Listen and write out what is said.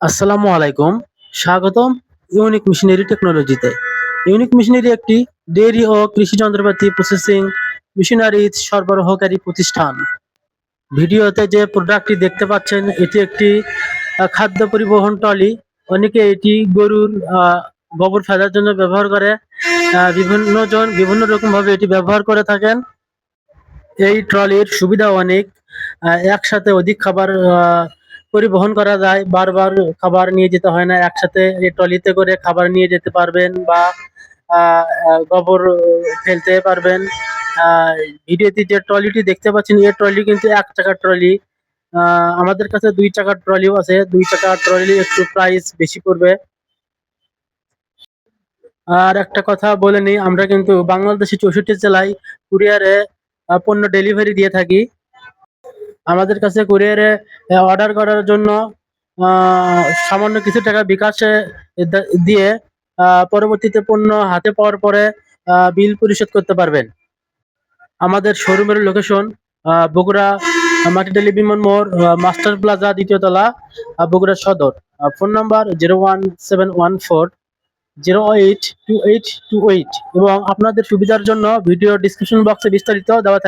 আসসালামু আলাইকুম। স্বাগতম ইউনিক মেশিনারি টেকনোলজিতে। ইউনিক মেশিনারি একটি ডেয়ারি ও কৃষি যন্ত্রপাতি প্রসেসিং মেশিনারিজ সরবরাহকারী প্রতিষ্ঠান। ভিডিওতে যে প্রোডাক্টটি দেখতে পাচ্ছেন, এটি একটি খাদ্য পরিবহন ট্রলি। অনেকে এটি গরুর গোবর ফেলার জন্য ব্যবহার করে। বিভিন্ন জন বিভিন্ন রকম ভাবে এটি ব্যবহার করে থাকেন। এই ট্রলির সুবিধা অনেক। একসাথে অধিক খাবার পরিবহন করা যায়, বারবার খাবার নিয়ে যেতে হয় না, একসাথে ট্রলিতে করে খাবার নিয়ে যেতে পারবেন বা গোবর ফেলতে পারবেন। ভিডিওতে যে ট্রলিটি দেখতে পাচ্ছেন এই ট্রলি কিন্তু এক চাকার ট্রলি। আমাদের কাছে দুই চাকার ট্রলিও আছে, দুই চাকার ট্রলি একটু প্রাইস বেশি পড়বে। আর একটা কথা বলে নিই, আমরা কিন্তু বাংলাদেশের চৌষট্টি জেলায় কুরিয়ারে পণ্য ডেলিভারি দিয়ে থাকি। আমাদের কাছে কুরিয়ারে অর্ডার করার জন্য সামান্য কিছু টাকা বিকাশে দিয়ে পরবর্তীতে পণ্য হাতে পাওয়ার পরে বিল পরিশোধ করতে পারবেন। আমাদের শোরুমের লোকেশন বগুড়া মাটিডালি বিমান মোড় মাস্টার প্লাজা দ্বিতীয় তলা আহ, Bogura Sadar. Phone number zero one seven one four zero eight two eight two eight এবং আপনাদের সুবিধার জন্য ভিডিও ডিসক্রিপশন বক্সে বিস্তারিত দেওয়া থাকবে।